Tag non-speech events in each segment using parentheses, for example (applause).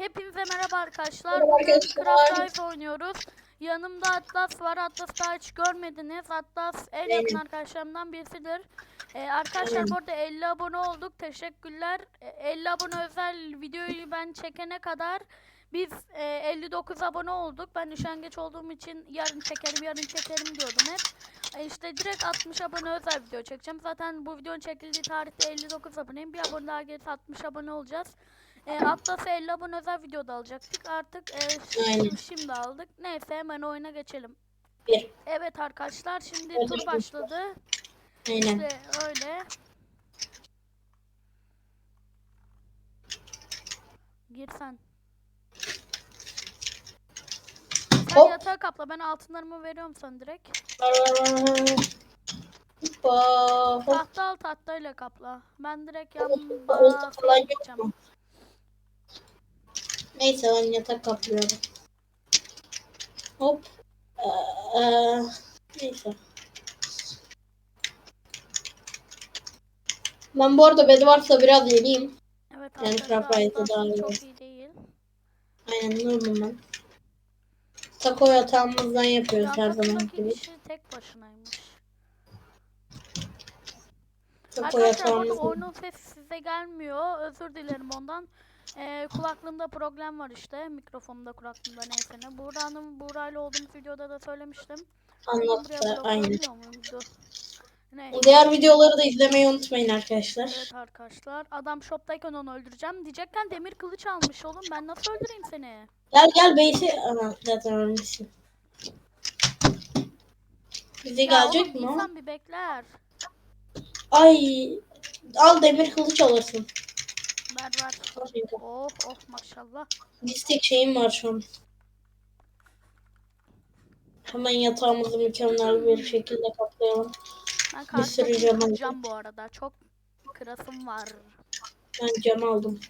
Hepinize merhaba arkadaşlar. Bugün. Craft Life oynuyoruz. Yanımda Atlas var. Atlas daha hiç görmediniz. Atlas en yakın arkadaşlarımdan birisidir. Ee, arkadaşlar bu arada 50 abone olduk. Teşekkürler. Ee, 50 abone özel videoyu ben çekene kadar biz e, 59 abone olduk. Ben üşengeç olduğum için yarın çekerim yarın çekerim diyordum hep. E, işte direkt 60 abone özel video çekeceğim. Zaten bu videonun çekildiği tarihte 59 aboneyim. Bir abone daha gelirse 60 abone olacağız. E, Atlas'a 50 abone özel videoda alacaktık. Artık e, ş- Aynen. şimdi aldık. Neyse hemen oyuna geçelim. Bir. Evet arkadaşlar şimdi Hadi tur başladı. Aynen. İşte öyle. Gir sen. Sen Hop. yatağı kapla. Ben altınlarımı veriyorum sana direkt. Hoppa, hop. Tahta al tahtayla kapla. Ben direkt Olta yanına falan yok mu? Neyse ben yatak kaplıyorum. Hop. Ee, neyse. Ben bu arada varsa biraz yeniyim. Evet Yani Atlas daha iyi. çok iyi değil. Aynen Nur'um ben. Taco yatağımızdan yapıyoruz her zaman gibi. kişi tek başınaymış. Taco Arkadaşlar bu arada yatağımızdan. oyunun sesi size gelmiyor. Özür dilerim ondan. Ee, kulaklığımda problem var işte. Mikrofonumda kulaklığımda neyse ne. Buğra'nın Buğra'yla olduğumuz videoda da söylemiştim. Anlattı aynen. Neyse. Diğer videoları da izlemeyi unutmayın arkadaşlar. Evet arkadaşlar. Adam shoptayken onu öldüreceğim. Diyecekken demir kılıç almış oğlum. Ben nasıl öldüreyim seni? Gel gel Beyti. Ana zaten ölmüşsün. Bize Ya gelecek oğlum, mi insan bir bekler. Ay al demir kılıç alırsın. Ver ver. Oh oh maşallah. Bir tek şeyim var şu an. Hemen yatağımızı mükemmel bir şekilde kaplayalım. Ben Bir sürü cam aldım. kıracağım bu arada. Çok kırasım var. Ben cam aldım.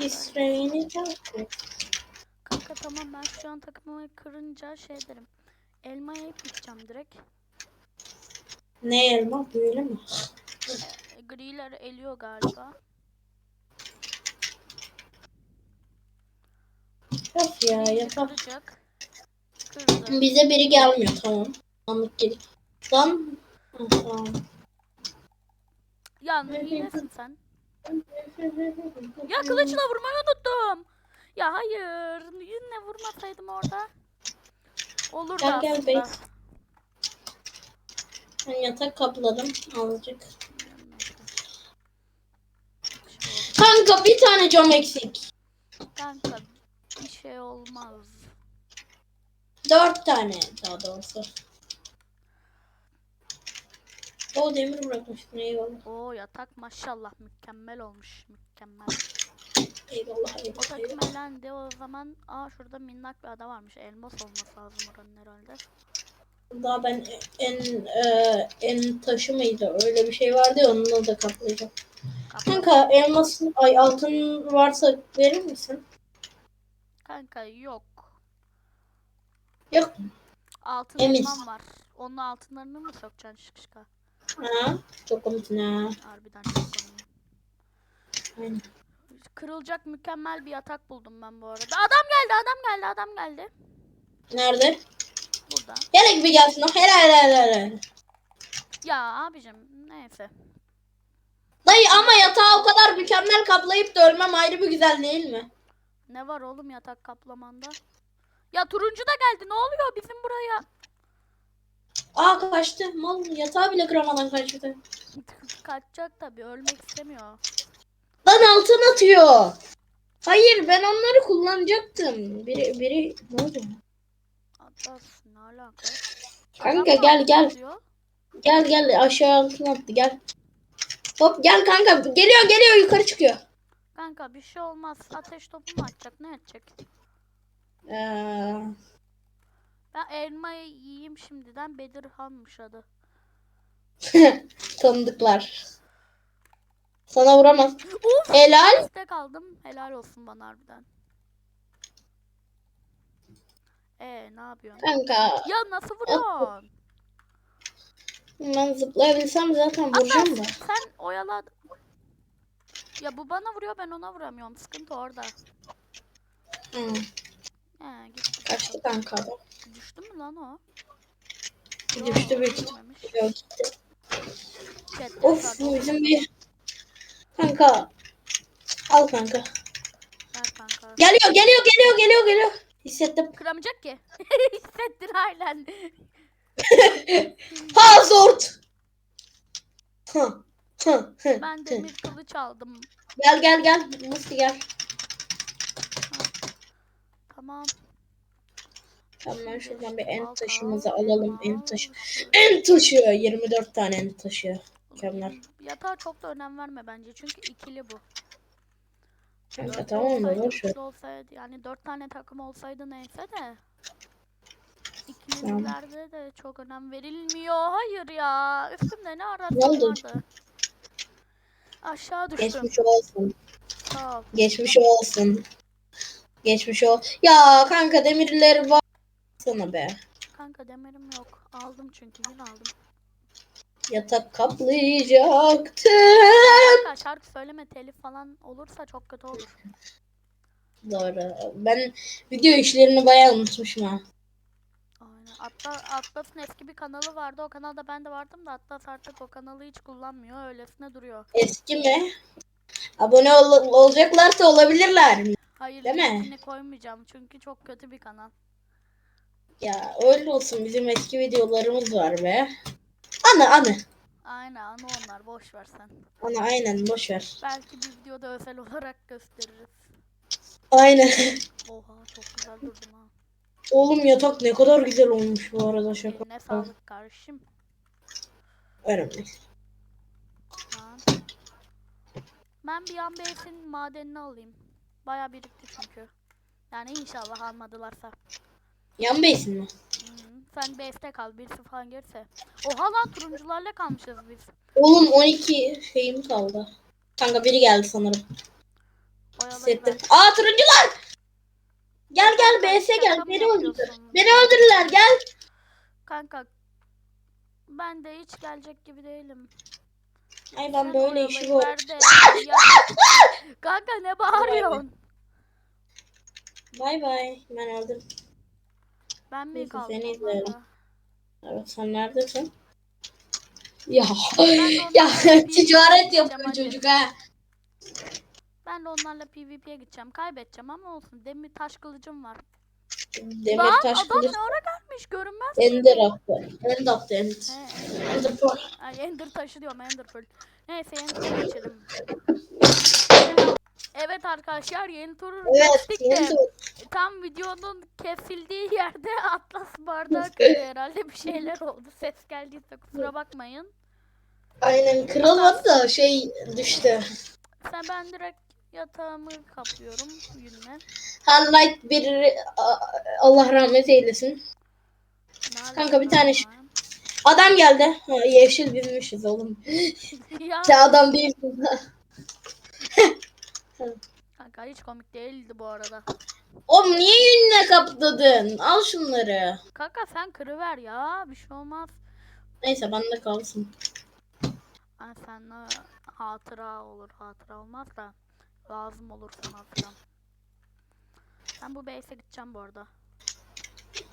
It's raining Kanka tamam ben şu an takımımı kırınca şey derim. Elmaya ip gideceğim direkt. Ne elma böyle mi? Griler eliyor galiba. Of ya yatak. kıracak. Kırdı. Bize biri gelmiyor tamam. Anlık gel. Lan. Ha, tamam. Ya sen. Ya (laughs) kılıçla vurmayı unuttum. Ya hayır. Yine vurmasaydım orada. Olurdu Gel, gel, aslında. Ben yatak kapladım azıcık. Kanka bir tane cam eksik. Kanka bir şey olmaz. Dört tane daha doğrusu. O demir bırakmıştın eyvallah. Oo yatak maşallah mükemmel olmuş. Mükemmel. Eyvallah O eyvallah. takım eyvallah. elendi o zaman. Aa şurada minnak bir ada varmış. Elmas olması lazım oranın herhalde. Daha ben en e, en taşı mıydı? Öyle bir şey vardı ya onunla da kaplayacağım. Kanka elmasın ay altın varsa verir misin? Kanka yok. Yok. Altın Emin. elmam var. Onun altınlarını mı sokacaksın şıkışka? Ha? Çok komiksin ha. Harbiden çok komik. Aynen. Kırılacak mükemmel bir yatak buldum ben bu arada. Adam geldi, adam geldi, adam geldi. Nerede? Burada. Hele gibi gelsin o. Hele hele. hele. Ya abicim neyse. Dayı ama yatağı o kadar mükemmel kaplayıp da ölmem ayrı bir güzel değil mi? Ne var oğlum yatak kaplamanda? Ya turuncu da geldi. Ne oluyor bizim buraya? Aa kaçtı. Mal yatağı bile kıramadan kaçtı. Kaçacak tabii. Ölmek istemiyor. Lan altın atıyor. Hayır ben onları kullanacaktım. Biri biri ne oldu? Atlas ne alaka? Kanka Adam gel gel. atıyor? Gel gel aşağı altın attı gel. Hop gel kanka geliyor geliyor yukarı çıkıyor. Kanka bir şey olmaz. Ateş topu mu atacak? Ne edecek? Ee, Ben elmayı yiyeyim şimdiden. Bedirhan'mış adı. (laughs) tanıdıklar. Sana vuramaz. Uf! Helal. İstek aldım. Helal olsun bana harbiden. Ee ne yapıyorsun? Kanka Ya nasıl vuruyorsun? Ben zıplayabilsem zaten vuracağım da. sen oyala. Ya bu bana vuruyor ben ona vuramıyorum. Sıkıntı orada. Hı. He gitti. Kaçtı kanka adam. Düştü mü lan o? Düştü büyük ihtimal. düşmemiş. Yok gitti. Chatte Of bu bizim bir. Kanka. Al kanka. Ver kanka. Geliyor geliyor geliyor geliyor geliyor. Hissettim. Kıramayacak ki. (laughs) Hissettin halen. Ha. Hı. Ben demir kılıç aldım. Gel gel gel. Nasıl gel? Tamam. Hemen şuradan bir en taşımızı al, alalım. al. En taşı. En taşı. 24 tane en taşı. Mükemmel. Yatağa çok da önem verme bence çünkü ikili bu. Kanka tamam mı? olsaydı yani dört tane takım olsaydı neyse de. Tamam. İkililerde de çok önem verilmiyor. Hayır ya. Üstümde ne ararsan Ne oldu? vardı. Aşağı düştüm. Geçmiş olsun. Sağ ol. Geçmiş olsun. Geçmiş ol. Ya kanka demirleri var sana be. Kanka demirim yok. Aldım çünkü yine aldım. Yatak kaplayacaktım. Kanka şarkı söyleme telif falan olursa çok kötü olur. Doğru. Ben video işlerini bayağı unutmuşum ha. Aynen. Atla, Atlas'ın eski bir kanalı vardı. O kanalda ben de vardım da Atlas artık o kanalı hiç kullanmıyor. Öylesine duruyor. Eski mi? Abone ol- olacaklarsa olabilirler. Hayır Değil mi? koymayacağım çünkü çok kötü bir kanal. Ya öyle olsun. Bizim eski videolarımız var be. Anı anı. Aynen anı onlar boş ver sen. Anı aynen boş ver. Belki bir videoda özel (laughs) olarak gösteririz. Aynen. Oha çok güzel durdum ha. Oğlum yatak ne kadar güzel olmuş bu arada şaka. Eline sağlık kardeşim. Önemli. Ha. Ben bir an Bey'sin madenini alayım. Baya birikti çünkü. Yani inşallah almadılarsa. Yan base'in mi? -hı. Sen base'te kal birisi falan gelirse. Oha lan turuncularla kalmışız biz. Oğlum 12 şeyim kaldı. Kanka biri geldi sanırım. Oyalayı Hissettim. Aa turuncular! Gel gel BS gel. Beni öldürdüler. Beni öldürdüler gel. Kanka ben de hiç gelecek gibi değilim. Ay ben böyle işi bu. ver de (laughs) ya- Kanka ne bağırıyorsun? Bay bay. Ben öldüm. Ben mi Neyse, kaldım seni izleyelim. Evet sen neredesin? Ya de ya (laughs) ticaret yapıyor çocuk ha. Ben de onlarla PvP'ye gideceğim. Kaybedeceğim ama olsun. Demir taş kılıcım var. Demir Lan taş adam kılıç. ne ara gelmiş görünmez. Ender attı. End attı end. He. Ender pearl. Ay Ender taşı diyorum Ender Pearl. Neyse tura geçelim. Evet arkadaşlar yeni turu Evet. geçtik Yeni de tam videonun kesildiği yerde (laughs) Atlas bardağı kırdı herhalde bir şeyler oldu. Ses geldiyse kusura bakmayın. Aynen kırılmadı da şey düştü. Sen ben direkt yatağımı kaplıyorum yünle. Highlight bir Allah rahmet eylesin. Ne Kanka, bir tane şu- Adam geldi. Ha, yeşil bizmişiz oğlum. (laughs) ya Sen adam değilsin. (laughs) kanka hiç komik değildi bu arada. Oğlum niye yünle kapladın? Al şunları. Kanka sen kırıver ya bir şey olmaz. Neyse bende kalsın. Ay sen hatıra olur hatıra olmaz da lazım olur hatıra. Ben bu base'e gideceğim bu arada.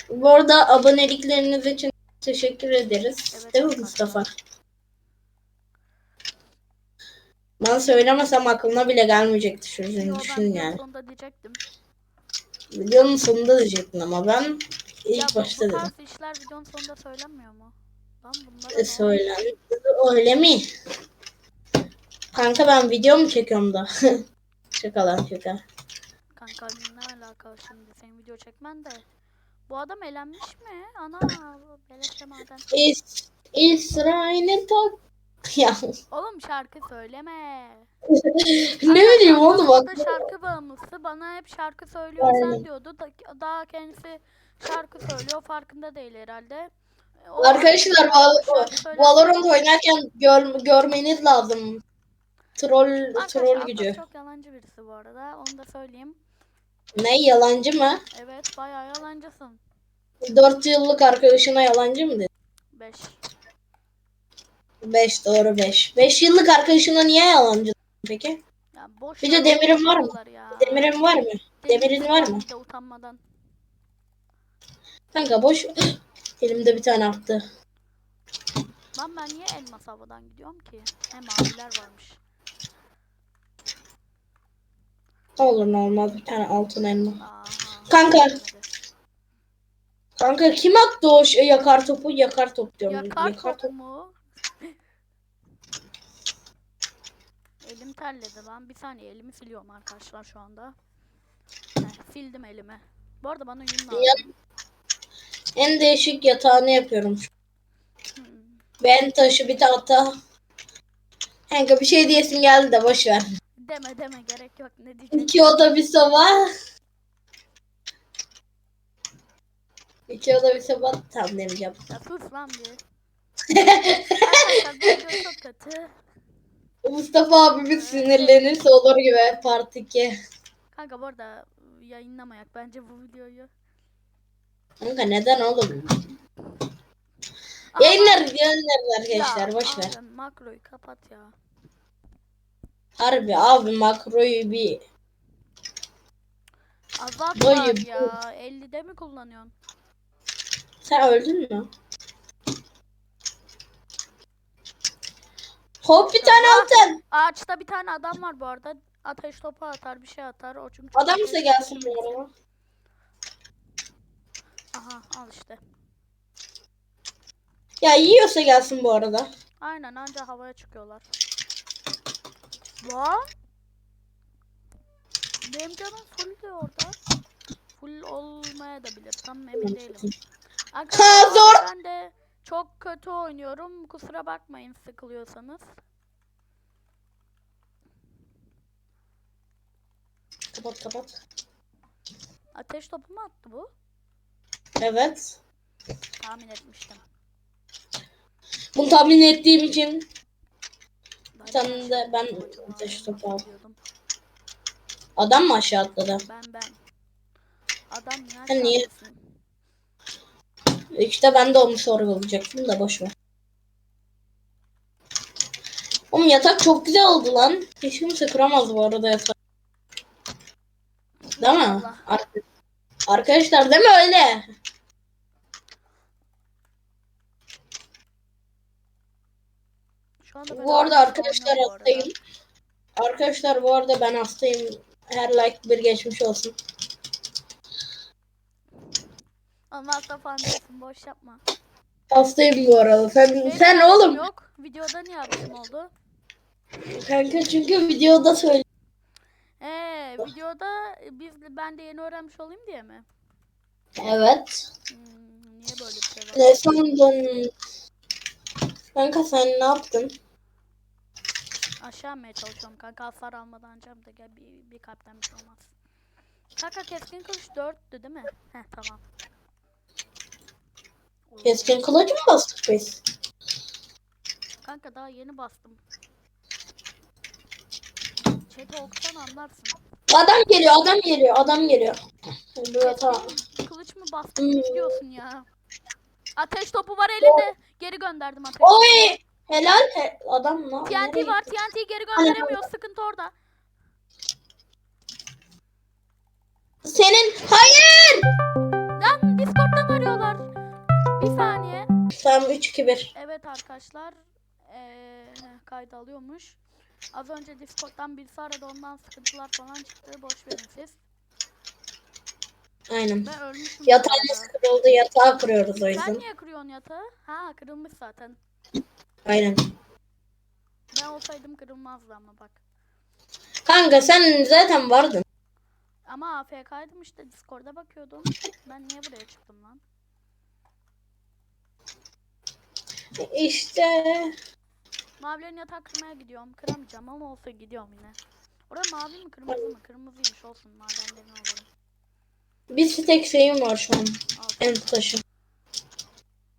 Bu arada abonelikleriniz için teşekkür ederiz. Evet, Değil mi. Mustafa? Ben söylemesem aklına bile gelmeyecekti şu ben düşün videonun yani. sonunda diyecektim. Videonun sonunda diyecektin ama ben ilk ya bu, başta bu dedim. tarz işler videonun sonunda söylenmiyor mu? Lan E? Söylendi. Öyle mi? Kanka ben video mu çekiyorum da? (laughs) şaka lan şaka. Kanka ne alaka şimdi senin video çekmen de. Bu adam elenmiş mi? Ana beleşe maden. İs İsrail'in tak. Ya Oğlum şarkı söyleme. (laughs) ne bileyim oğlum O da şarkı bağımlısı. Bana hep şarkı söylüyor sen Aynen. diyordu. Da, daha kendisi şarkı söylüyor. Farkında değil herhalde. O- Arkadaşlar Val- Valorant oynarken gör, görmeniz lazım. Troll Arkadaşlar troll Atlas gücü. çok yalancı birisi bu arada. Onu da söyleyeyim. Ne yalancı mı? Evet bayağı yalancısın. 4 yıllık arkadaşına yalancı mı dedi? 5. 5 doğru 5. 5 yıllık arkadaşına niye yalancı peki? Ya boş Bir de demirin var mı? yapıyorlar Ya. Demirin var mı? Demirin var mı? Bir de utanmadan. Kanka boş. (gasps) Elimde bir tane attı. Lan ben niye elmas havadan gidiyorum ki? Hem maviler varmış. Ne olur olmaz bir tane altın elma. Aha. Kanka. Kanka kim attı o şey, yakar topu? Yakar top diyorum. Yakar Yakar top mu? (laughs) Elim terledi lan. Bir saniye elimi siliyorum arkadaşlar şu anda. Heh, sildim elimi. Bu arada bana yün lazım. En değişik yatağını yapıyorum. Hmm. Ben taşı bir tahta. Kanka bir şey diyesim geldi de boş ver. Deme deme gerek yok ne diyeceksin? İki bir soba. İki bir soba tam demeyeceğim. Ya sus lan bir. (laughs) Arkadaşlar bu video çok kötü. Mustafa abimiz sinirlenirse olur gibi part 2. Kanka bu arada yayınlamayak bence bu videoyu. Kanka neden oğlum? Aha, Yayınlarız yayınlarız ya, arkadaşlar boş ver. abi, makroyu kapat ya. Harbi abi makroyu bir Azalt Dayı, var bu- ya. 50'de mi kullanıyorsun? sen öldün mü? Hop bir tane altın. Ağaçta bir tane adam var bu arada. Ateş topu atar bir şey atar. O çünkü Adam ise gelsin bu arada. Aha al işte. Ya yiyorsa gelsin bu arada. Aynen anca havaya çıkıyorlar. Lan. Benim canım full de orada. Full olmaya da bilir. Tam emin değilim. Arkadaşlar ben de çok kötü oynuyorum. Kusura bakmayın sıkılıyorsanız. Kapat kapat. Ateş topu mu attı bu? Evet. Tahmin etmiştim. Bunu tahmin ettiğim için bir tane de ben nasıl topu aldım. Adam mı aşağı atladı? Ben ben. Adam. Sen niye-. İşte ben de onu sorgulayacaktım da boş ver. Oğlum yatak çok güzel oldu lan. Hiç kimse kıramaz bu arada yatak. Değil mi? Ar- Arkadaşlar değil mi öyle? Şu anda ben Bu arada arkadaşlar bu arada. hastayım. Arkadaşlar bu arada ben hastayım. Her like bir geçmiş olsun. Ama hasta falan değilsin boş yapma. Hastayım bu arada. Sen, Benim sen oğlum. Yok. Videoda niye haberim oldu? Kanka çünkü videoda söyle. Ee, videoda biz ben de yeni öğrenmiş olayım diye mi? Evet. Hmm, niye böyle bir şey var? Sandın? Kanka sen ne yaptın? Aşağı inmeye çalışıyorum kanka hasar almadan cam da gel bir, bir kalpten bir şey olmaz. Kanka keskin kılıç 4'tü değil mi? Heh tamam. Keskin kılıç mı bastık biz? Kanka daha yeni bastım. Chat'i okusan anlarsın. Adam geliyor, adam geliyor, adam geliyor. Böyle tamam. Keskin kılıç mı bastım Hmm. diyorsun ya. Ateş topu var elinde. Geri gönderdim ateş Oy! Helal he- adam lan. TNT var TNT geri gönderemiyor sıkıntı orada. Senin hayır. Lan Discord'dan arıyorlar. Bir saniye. Tamam 3 2 1. Evet arkadaşlar. Ee, kaydı alıyormuş. Az önce Discord'dan birisi aradı ondan sıkıntılar falan çıktı. Boş verin siz. Aynen. Ben ölmüşüm. Yatağımız kırıldı, yatağı kırıyoruz o Sen yüzden. niye kırıyorsun yatağı? Ha kırılmış zaten. Aynen. Ben olsaydım kırılmazdı ama bak. Kanka sen zaten vardın. Ama AFK'ydım işte Discord'a bakıyordum. Ben niye buraya çıktım lan? İşte Mavilerin yatak kırmaya gidiyorum. Kıramayacağım ama olsa gidiyorum yine. Orada mavi mi kırmızı mı? Kırmızıymış olsun madenlerini alalım. Bir tek şeyim var şu an. En taşı.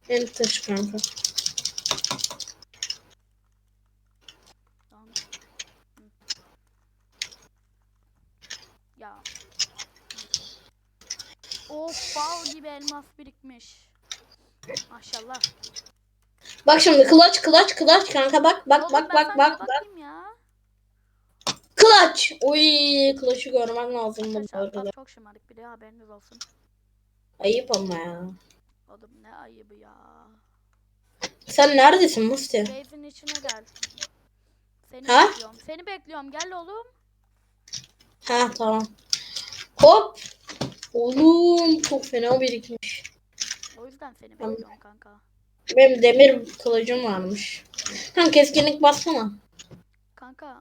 En taşı kanka. Ya. Of bal gibi elmas birikmiş. Maşallah. Bak şimdi kılaç kılaç kılaç kanka bak bak Oğlum bak ben bak sana bak bir bak. bakayım ya. Clutch. Uy Clutch'ı görmen lazım bu arada. Çok şımarık biri haberiniz olsun. Ayıp ama ya. Oğlum ne ayıbı ya. Sen neredesin Musti? Base'in içine gel. Seni Ha? bekliyorum. Seni bekliyorum. Gel oğlum. Ha tamam. Hop. Oğlum çok fena birikmiş. O yüzden seni Tamam. bekliyorum kanka. Benim demir kılıcım varmış. Kanka keskinlik bassana. Kanka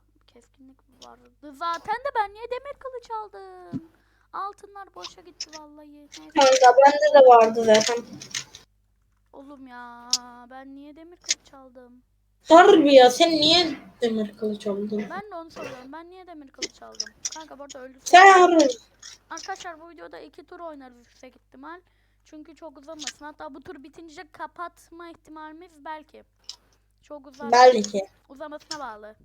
vardı. Zaten de ben niye demir kılıç aldım? Altınlar boşa gitti vallahi. Kanka bende de vardı zaten. Oğlum ya ben niye demir kılıç aldım? Harbi ya sen niye demir kılıç aldın? Ben de onu soruyorum. Ben niye demir kılıç aldım? Kanka burada öldürsek. Sen harbi. Arkadaşlar bu videoda iki tur oynarız yüksek ihtimal. Çünkü çok uzamasın. Hatta bu tur bitince kapatma ihtimalimiz belki. Çok uzar. Belki. Uzamasına bağlı.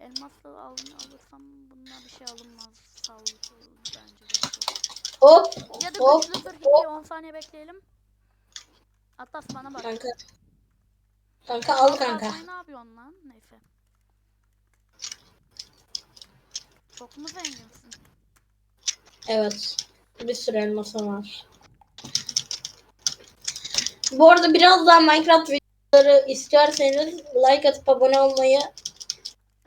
Elmasla al alırsam bununla bir şey alınmaz. Sal bence. Hop. Ya da Hop, güçlü hop. hediye 10 saniye bekleyelim. Atlas bana bak. Kanka. Kanka al kanka. sen ne yapıyorsun lan? Neyse. Çok mu zenginsin? Evet. Bir sürü elmasım var. Bu arada biraz daha Minecraft videoları isterseniz like atıp abone olmayı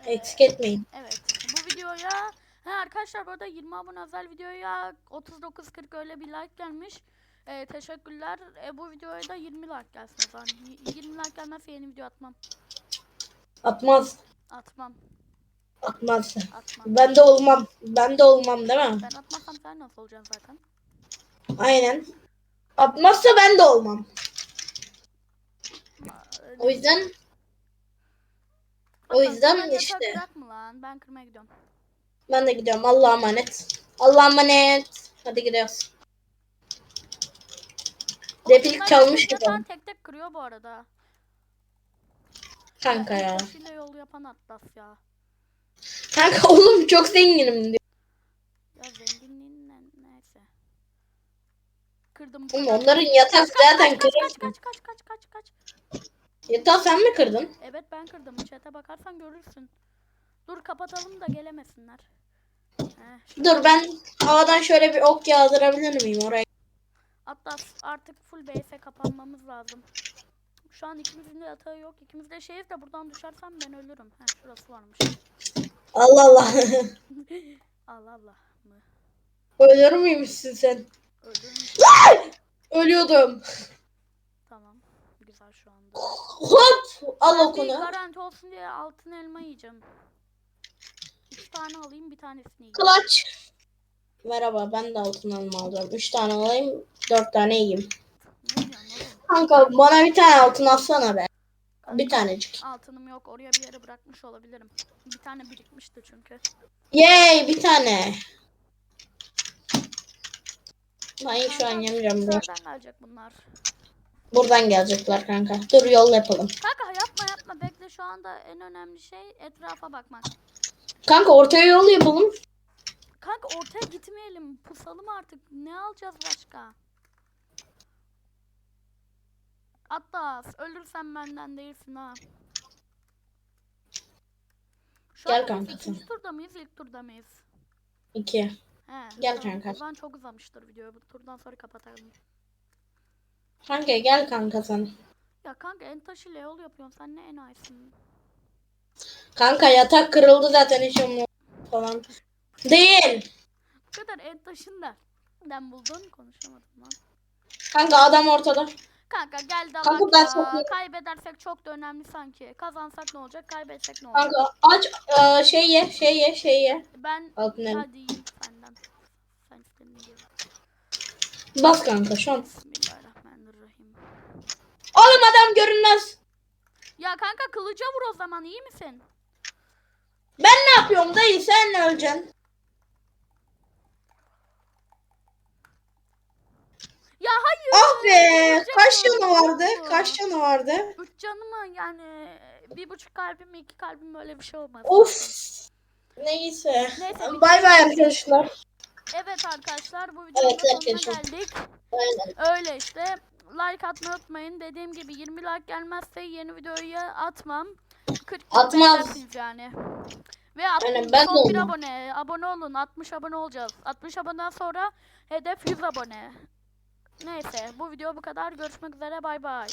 eksik etmeyin. Evet. Bu videoya ha arkadaşlar bu arada 20 abone özel videoya 39-40 öyle bir like gelmiş. Ee, teşekkürler. E, bu videoya da 20 like gelsin o zaman. Y- 20 like gelmezse yeni video atmam. Atmaz. Atmam. Atmaz. Atmam. Ben de olmam. Ben de olmam değil mi? Ben atmazsam sen nasıl olacaksın zaten? Aynen. Atmazsa ben de olmam. O yüzden o yüzden yatak işte. bırak mı lan? Ben kırmaya gidiyorum. ben de gidiyorum. Allah'a emanet. Allah'a emanet. Hadi gidiyoruz. Oğlum Replik bunlar çalmış gibi. yatan tek tek kırıyor bu arada. Kanka ya. Taşıyla yol yapan Atlas ya. Kanka oğlum çok zenginim diyor. Ya zenginliğin ne, neyse. Kırdım. Oğlum onların yatak zaten kaç, kaç, kaç kaç kaç kaç kaç. Yatağı sen mi kırdın? Evet ben kırdım. Chat'e bakarsan görürsün. Dur kapatalım da gelemesinler. Heh, Dur ben havadan şöyle bir ok yağdırabilir miyim oraya? Atlas artık full base'e kapanmamız lazım. Şu an ikimizin de yatağı yok. İkimiz de şeyiz de buradan düşersem ben ölürüm. Heh şurası varmış. Allah Allah. (laughs) (laughs) Allah Allah mı? Ölür müymüşsün sen? Ölüyordum. Güzel şu anda. Hop! Al Ben okunu. garanti olsun diye altın elma yiyeceğim. Üç tane alayım bir tanesini yiyeyim. Clutch. Merhaba ben de altın alma alacağım. Üç tane alayım. Dört tane yiyeyim. Ne diyorsun oğlum? Kanka bana bir tane altın alsana be. Bir tanecik. Altınım yok. Oraya bir yere bırakmış olabilirim. Bir tane birikmişti çünkü. Yay bir tane. Ben şu an yemeyeceğim. Nereden gelecek bunlar? Buradan gelecekler kanka. Dur yol yapalım. Kanka yapma yapma. Bekle şu anda en önemli şey etrafa bakmak. Kanka ortaya yol yapalım. Kanka ortaya gitmeyelim. Pusalım artık. Ne alacağız başka? Atlas ölürsen benden değilsin ha. Şu Gel kanka ikinci turda mıyız ilk turda mıyız? İki. He, Gel tamam. kanka. O zaman çok uzamıştır video. Bu turdan sonra kapatalım. Kanka gel kanka sen. Ya kanka en taşı yol yapıyorsun. Sen ne enayisin? Kanka yatak kırıldı zaten hiç umurumda falan. Değil. Bu kadar en taşın nereden buldun? Konuşamadım lan. Kanka adam ortada. Kanka gel de Kanka ben ya. sokayım. Kaybedersek çok da önemli sanki. Kazansak ne olacak? Kaybetsek ne olacak? Kanka aç e, şey ye şey ye şey ye. Ben Altın elma. hadi yiyeyim senden. Sen istediğin gibi. Bas kanka şu an. Oğlum adam görünmez. Ya kanka kılıca vur o zaman iyi misin? Ben ne yapıyorum dayı sen ne öleceksin? Ya hayır. Ah be kaç canı vardı? Kaç canı vardı? Üç canımı yani bir buçuk kalbim iki kalbim böyle bir şey olmaz. Of. Neyse. Neyse, Bay bay arkadaşlar. Evet arkadaşlar bu videonun Evet, sonuna geldik. Aynen. Öyle işte. Like atmayı unutmayın. Dediğim gibi 20 like gelmezse yeni videoyu atmam. 40 Atmaz. yani. Ve alt- Aynen, ben son bir abone. Abone olun. 60 abone olacağız. 60 aboneden sonra hedef 100 abone. Neyse bu video bu kadar. Görüşmek üzere. Bay bay.